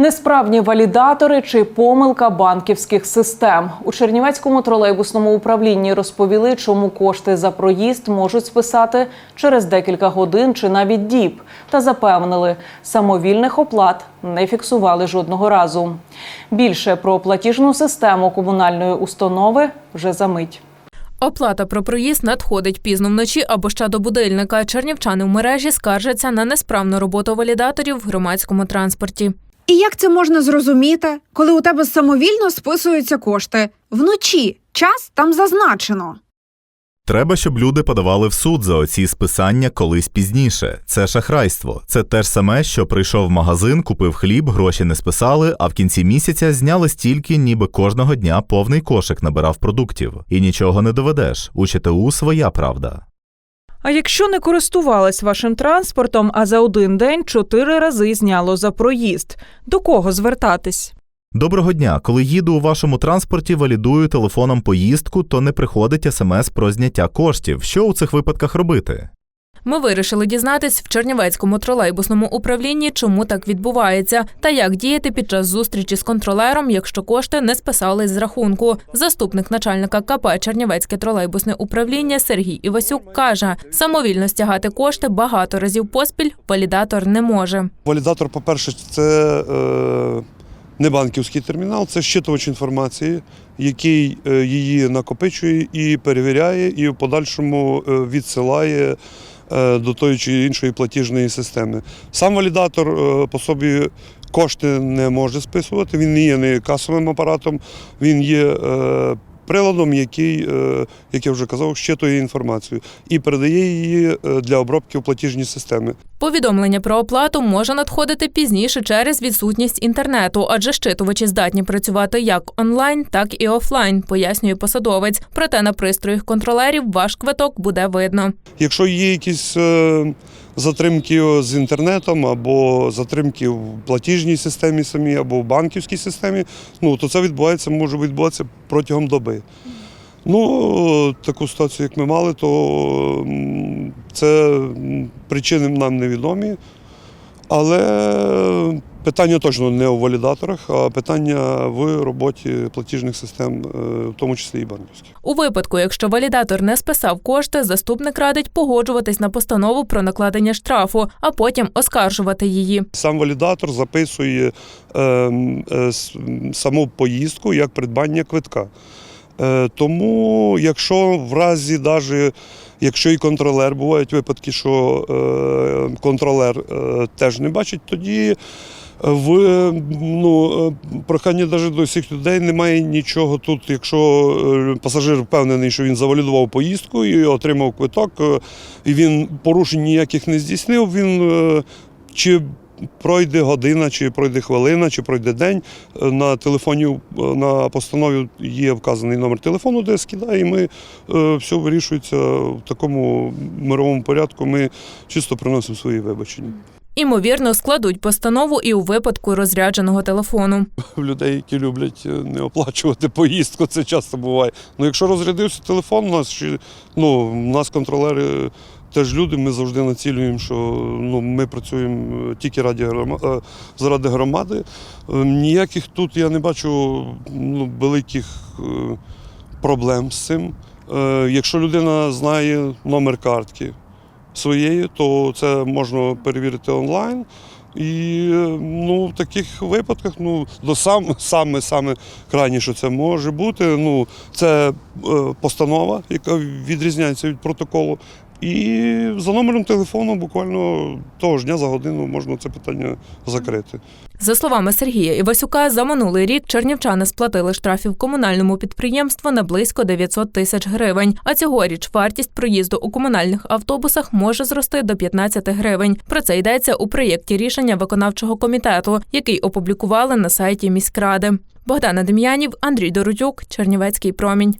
Несправні валідатори чи помилка банківських систем у Чернівецькому тролейбусному управлінні розповіли, чому кошти за проїзд можуть списати через декілька годин чи навіть діб, та запевнили, самовільних оплат не фіксували жодного разу. Більше про платіжну систему комунальної установи вже за мить. Оплата про проїзд надходить пізно вночі або ще до будильника. Чернівчани в мережі скаржаться на несправну роботу валідаторів в громадському транспорті. І як це можна зрозуміти, коли у тебе самовільно списуються кошти? Вночі час там зазначено. Треба, щоб люди подавали в суд за оці списання колись пізніше. Це шахрайство. Це те ж саме, що прийшов в магазин, купив хліб, гроші не списали, а в кінці місяця зняли стільки, ніби кожного дня повний кошик набирав продуктів. І нічого не доведеш. У ЧТУ своя правда. А якщо не користувалась вашим транспортом, а за один день чотири рази зняло за проїзд, до кого звертатись? Доброго дня. Коли їду у вашому транспорті, валідую телефоном поїздку, то не приходить смс про зняття коштів. Що у цих випадках робити? Ми вирішили дізнатись в Чернівецькому тролейбусному управлінні, чому так відбувається, та як діяти під час зустрічі з контролером, якщо кошти не списались з рахунку. Заступник начальника КП Чернівецьке тролейбусне управління Сергій Івасюк каже, самовільно стягати кошти багато разів поспіль валідатор не може. Валідатор, по-перше, це е, не банківський термінал, це щитувач інформації, який е, її накопичує і перевіряє, і в подальшому е, відсилає е, до тої чи іншої платіжної системи. Сам валідатор по собі кошти не може списувати, він не є не касовим апаратом, він є. Приладом, який, як я вже казав, щитує інформацію і передає її для обробки в платіжні системи. Повідомлення про оплату може надходити пізніше через відсутність інтернету, адже щитувачі здатні працювати як онлайн, так і офлайн, пояснює посадовець. Проте на пристроях контролерів ваш квиток буде видно. Якщо є якісь е, затримки з інтернетом або затримки в платіжній системі самій, або в банківській системі, ну то це відбувається, може відбуватися протягом доби. Ну, таку ситуацію, як ми мали, то це причини нам невідомі. Але питання точно не у валідаторах, а питання в роботі платіжних систем, е, в тому числі і банківських. У випадку, якщо валідатор не списав кошти, заступник радить погоджуватись на постанову про накладення штрафу, а потім оскаржувати її. Сам валідатор записує е, е, саму поїздку як придбання квитка. Е, тому, якщо в разі, даже, якщо і контролер, бувають випадки, що е, контролер е, теж не бачить, тоді в ну, прохання навіть до всіх людей немає нічого тут. Якщо пасажир впевнений, що він завалідував поїздку і отримав квиток, і він порушень ніяких не здійснив, він чи пройде година, чи пройде хвилина, чи пройде день. е, На телефоні е, на постанові є вказаний номер телефону, де скидає, і ми е, все вирішується в такому мировому порядку. Ми чисто приносимо свої вибачення. Імовірно, складуть постанову і у випадку розрядженого телефону. людей, які люблять не оплачувати поїздку, це часто буває. Ну, якщо розрядився телефон, у нас ну, у нас контролери теж люди, ми завжди націлюємо, що ну, ми працюємо е, тільки раді е, заради громади. Е, Ніяких тут я не бачу ну, великих проблем з цим. Якщо людина знає номер картки своєї, то це можна перевірити онлайн. І ну, в таких випадках, ну, до сам, саме, саме крайні, що це може бути, ну, це е, постанова, яка відрізняється від протоколу. І за номером телефону буквально того ж дня за годину можна це питання закрити. За словами Сергія Івасюка, за минулий рік чернівчани сплатили штрафів комунальному підприємству на близько 900 тисяч гривень. А цьогоріч вартість проїзду у комунальних автобусах може зрости до 15 гривень. Про це йдеться у проєкті рішення виконавчого комітету, який опублікували на сайті міськради. Богдана Дем'янів, Андрій Доротюк, Чернівецький промінь.